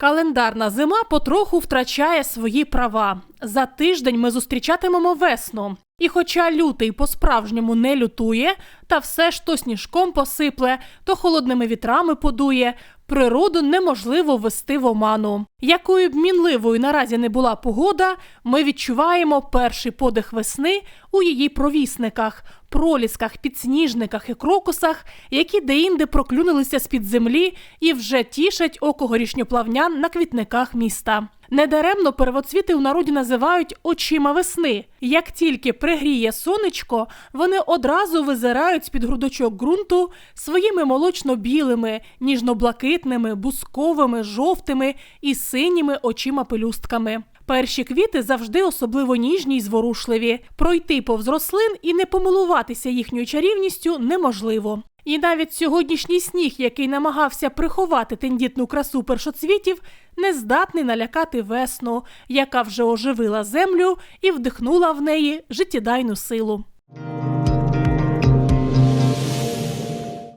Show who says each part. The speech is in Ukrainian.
Speaker 1: Календарна зима потроху втрачає свої права. За тиждень ми зустрічатимемо весну. І хоча лютий по-справжньому не лютує, та все ж то сніжком посипле, то холодними вітрами подує, природу неможливо вести в оману. Якою б мінливою наразі не була погода, ми відчуваємо перший подих весни у її провісниках, пролісках, підсніжниках і крокусах, які деінде проклюнулися з-під землі і вже тішать око горішньоплавнян на квітниках міста. Недаремно первоцвіти у народі називають очима весни. Як тільки пригріє сонечко, вони одразу визирають з-під грудочок ґрунту своїми молочно-білими, ніжно-блакитними, бусковими, жовтими і синіми очима пелюстками. Перші квіти завжди особливо ніжні й зворушливі. Пройти повз рослин і не помилуватися їхньою чарівністю неможливо. І навіть сьогоднішній сніг, який намагався приховати тендітну красу першоцвітів, не здатний налякати весну, яка вже оживила землю і вдихнула в неї життєдайну силу.